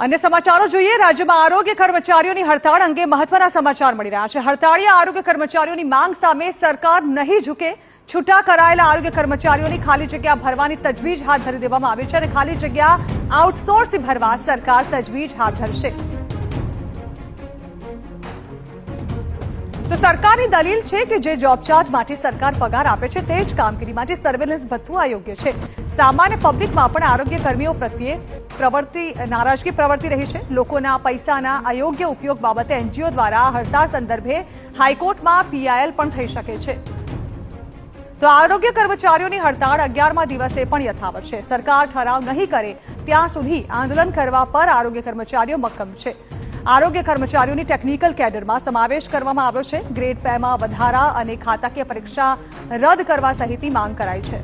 અને સમાચારો જોઈએ. રાજ્યમાં આરોગ્ય કર્મચારીઓની હડતાળ અંગે મહત્વના સમાચાર મળી રહ્યા છે. હડતાળીયા આરોગ્ય કર્મચારીઓની માંગ સામે સરકાર નહીં ઝૂકે. છૂટા કરાયેલા આરોગ્ય કર્મચારીઓની ખાલી જગ્યા ભરવાની તજવીજ હાથ ધરી દેવામાં આવી છે અને ખાલી જગ્યા આઉટસોર્સથી ભરવા સરકાર તજવીજ હાથ ધરશે. તો સરકારની દલીલ છે કે જે જોબ ચાર્જ માટે સરકાર પગાર આપે છે તે જ કામગીરી માટે સર્વેલન્સ ભથ્થું અયોગ્ય છે. સામાન્ય પબ્લિકમાં પણ આરોગ્ય કર્મીઓ પ્રત્યે પ્રવર્તી, નારાજગી પ્રવર્તી રહી છે. લોકોના પૈસાના અયોગ્ય ઉપયોગ બાબતે એનજીઓ દ્વારા હડતાળ સંદર્ભે હાઈકોર્ટમાં પીઆઈએલ પણ થઈ શકે છે. તો આરોગ્ય કર્મચારીઓની હડતાળ અગિયારમા દિવસે પણ યથાવત છે. સરકાર ઠરાવ નહીં કરે ત્યાં સુધી આંદોલન કરવા પર આરોગ્ય કર્મચારીઓ મક્કમ છે. આરોગ્ય કર્મચારીઓની ટેકનિકલ કેડરમાં સમાવેશ કરવામાં આવ્યો છે. ગ્રેડ પેમાં વધારા અને ખાતાકીય પરીક્ષા રદ કરવા સહિતની માંગ કરાઈ છે.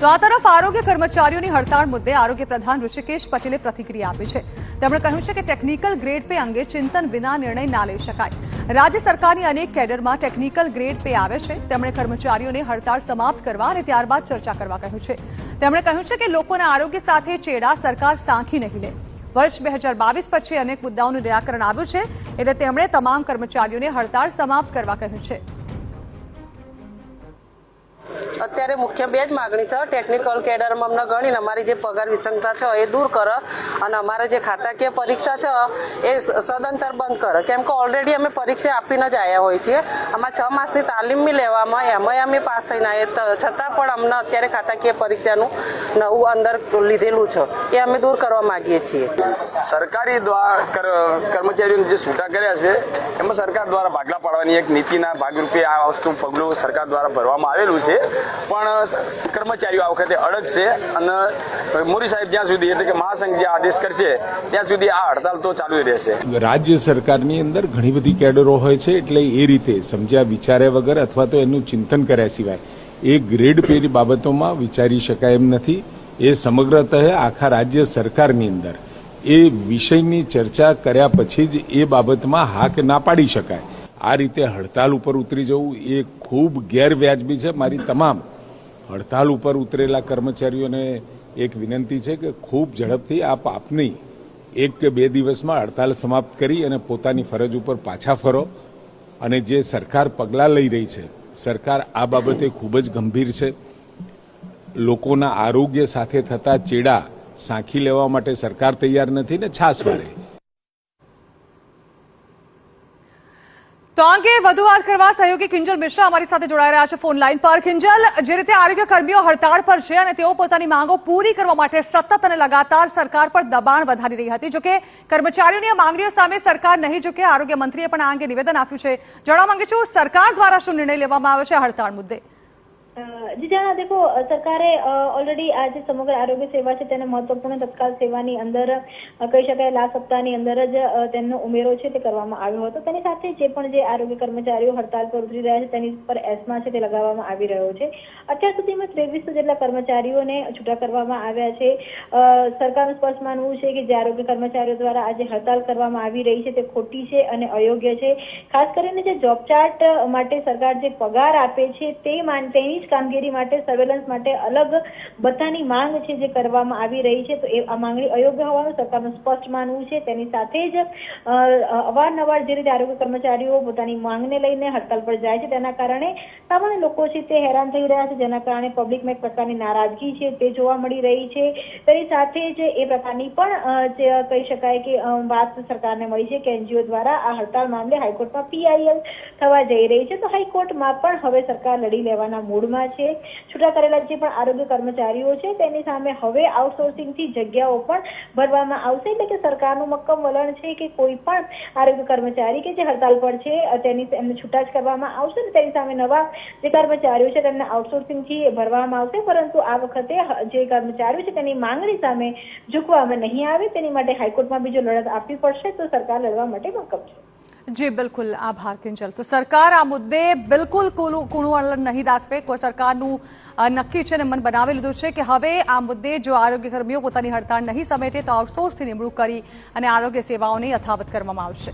તો આ તરફ આરોગ્ય કર્મચારીઓની હડતાળ મુદ્દે આરોગ્ય પ્રધાન ઋષિકેશ પટેલે પ્રતિક્રિયા આપી છે. તેમણે કહ્યું છે કે ટેકનિકલ ગ્રેડ પે અંગે ચિંતન વિના નિર્ણય ના લઈ શકાય. રાજ્ય સરકારની અનેક કેડરમાં ટેકનિકલ ગ્રેડ પે આવે છે. તેમણે કર્મચારીઓને હડતાળ સમાપ્ત કરવા અને ત્યારબાદ ચર્ચા કરવા કહ્યું છે. તેમણે કહ્યું છે કે લોકોના આરોગ્ય સાથે ચેડા સરકાર સાંખી નહીં લે. વર્ષ બે હજાર બાવીસ પછી અનેક મુદ્દાઓનું નિરાકરણ આવ્યું છે. એટલે તેમણે તમામ કર્મચારીઓને હડતાળ સમાપ્ત કરવા કહ્યું છે. અત્યારે મુખ્ય બે જ માગણી છે. ટેકનિકલ કેડરમાં અમને ગણીને અમારી જે પગાર વિસંગતા છે એ દૂર કરો અને અમારે જે ખાતાકીય પરીક્ષા છે એ સદંતર બંધ કરો. કેમ કે ઓલરેડી અમે પરીક્ષા આપીને જ આવ્યા હોય છીએ. આમાં છ માસની તાલીમ બી લેવામાં એમાંય અમે પાસ થઈને આવ્યા છતાં પણ અમને અત્યારે ખાતાકીય પરીક્ષાનું નવું અંદર લીધેલું છે એ અમે દૂર કરવા માંગીએ છીએ. સરકારી દ્વારા કર- કર્મચારીઓને જે છૂટા કર્યા છે એમાં સરકાર દ્વારા ભાગલા પાડવાની એક નીતિના ભાગરૂપે આ વસ્તુ પગલું સરકાર દ્વારા ભરવામાં આવેલું છે. પણ કર્મચારીઓ આ વખતે અડગ છે અને મોરી સાહેબ જ્યાં સુધી એટલે કે મહાસંઘ જે આદેશ કરશે ત્યાં સુધી આ હડતાલ તો ચાલુ રહેશે. રાજ્ય સરકારની અંદર ઘણી બધી કેડરો હોય છે એટલે એ રીતે સમજ્યા વિચાર્યા વગર અથવા તો એનું ચિંતન કર્યા સિવાય એ ગ્રેડ પેની બાબતોમાં વિચારી શકાય એમ નથી. એ સમગ્રતઃ આખા રાજ્ય સરકારની અંદર. એ વિષયની ચર્ચા કર્યા પછી જ એ બાબતમાં હાક ના પાડી શકાય. આ રીતે હડતાલ ઉપર ઉતરી જવું એ ખૂબ ગેરવ્યાજબી છે. મારી તમામ હડતાલ ઉપર ઉતરેલા કર્મચારીઓને એક વિનંતી છે કે ખૂબ ઝડપથી આપ આપની એક કે બે દિવસમાં હડતાલ સમાપ્ત કરી અને પોતાની ફરજ ઉપર પાછા ફરો અને જે સરકાર પગલાં લઈ રહી છે સરકાર આ બાબતે ખૂબ જ ગંભીર છે. લોકોના આરોગ્ય સાથે થતા ચેડા સાંખી લેવા માટે સરકાર તૈયાર નથી ને છાસવારે તો અંગે વધુ વાત કરવા સહયોગી કિંજલ મિશ્રા અમારી સાથે જોડાઈ રહ્યા છે ફોન લાઈન પર. કિંજલ, જે રીતે આરોગ્ય કર્મીઓ હડતાળ પર છે અને તેઓ પોતાની માંગો પૂરી કરવા માટે સતત અને લગાતાર સરકાર પર દબાણ વધારી રહી હતી, જોકે કર્મચારીઓની માંગણીઓ સામે સરકાર નહીં, જોકે આરોગ્ય મંત્રીએ પણ આ અંગે નિવેદન આપ્યું છે. જણાવવા માંગે છું, સરકાર દ્વારા શું નિર્ણય લેવામાં આવ્યો છે હડતાળ મુદ્દે? અ, જી જાણા દેખો સરકારે ઓલરેડી આ જે સમગ્ર આરોગ્ય સેવા છે તેને મહત્વપૂર્ણ તત્કાલ સેવાની અંદર કહી શકાય લાસ્ટ સપ્તાહની અંદર જ તેમનો ઉમેરો છે તે કરવામાં આવ્યો હતો. તેની સાથે જે પણ જે આરોગ્ય કર્મચારીઓ હડતાલ પર ઉતરી રહ્યા છે તેની પર એસમા છે તે લગાવવામાં આવી રહ્યો છે. અત્યાર સુધીમાં ત્રેવીસો જેટલા કર્મચારીઓને છૂટા કરવામાં આવ્યા છે. સરકારનું સ્પષ્ટ માનવું છે કે જે આરોગ્ય કર્મચારીઓ દ્વારા આજે હડતાલ કરવામાં આવી રહી છે તે ખોટી છે અને અયોગ્ય છે. ખાસ કરીને જે જોબ ચાર્ટ માટે સરકાર જે પગાર આપે છે તે તેની જ કામગીરી માટે સર્વેલન્સ માટે અલગ બધાની માંગ છે જે કરવામાં આવી રહી છે. તો એ આ માંગણી અયોગ્ય હોવાનું સરકારનું સ્પષ્ટ માનવું છે. તેની સાથે જ અવારનવાર જે રીતે આરોગ્ય કર્મચારીઓ પોતાની માંગને લઈને હડતાલ પર જાય છે, તેના કારણે સામાન્ય લોકો છે તે હેરાન થઈ રહ્યા છે, જેના કારણે પબ્લિકમાં એક પ્રકારની નારાજગી છે તે જોવા મળી રહી છે. તેની સાથે જ એ પ્રકારની પણ કહી શકાય કે વાત સરકારને મળી છે કે એનજીઓ દ્વારા આ હડતાલ મામલે હાઈકોર્ટમાં પીઆઈએલ થવા જઈ રહી છે. તો હાઈકોર્ટમાં પણ હવે સરકાર લડી લેવાના મૂડમાં છે. છૂટા કરેલા જે પણ આરોગ્ય કર્મચારીઓ છે તેની સામે હવે આઉટસોર્સિંગથી જગ્યાઓ પણ ભરવામાં આવશે. એટલે કે સરકારનું મક્કમ વલણ છે કે કોઈ પણ આરોગ્ય કર્મચારી કે જે હડતાલ પર છે, તેની એમને છૂટા જ કરવામાં આવશે ને તેની સામે નવા જે કર્મચારીઓ છે તેમને આઉટસોર્સિંગથી ભરવામાં આવશે, પરંતુ આ વખતે જે કર્મચારીઓ છે તેની માંગણી સામે ઝૂકવામાં નહીં આવે, તેની માટે હાઈકોર્ટમાં બીજો લડત આપવી પડશે, તો સરકાર લડવા માટે મકમ છે. જી, બિલકુલ. આભાર, કિંજલ. તો સરકાર આ મુદ્દે બિલકુલ કૂણું વલણ નહીં દાખવે. સરકારનું નક્કી છે અને મન બનાવી લીધું છે કે હવે આ મુદ્દે જો આરોગ્ય કર્મીઓ પોતાની હડતાળ નહીં સમેટે, તો આઉટસોર્સથી નિમણૂક કરી અને આરોગ્ય સેવાઓને યથાવત કરવામાં આવશે.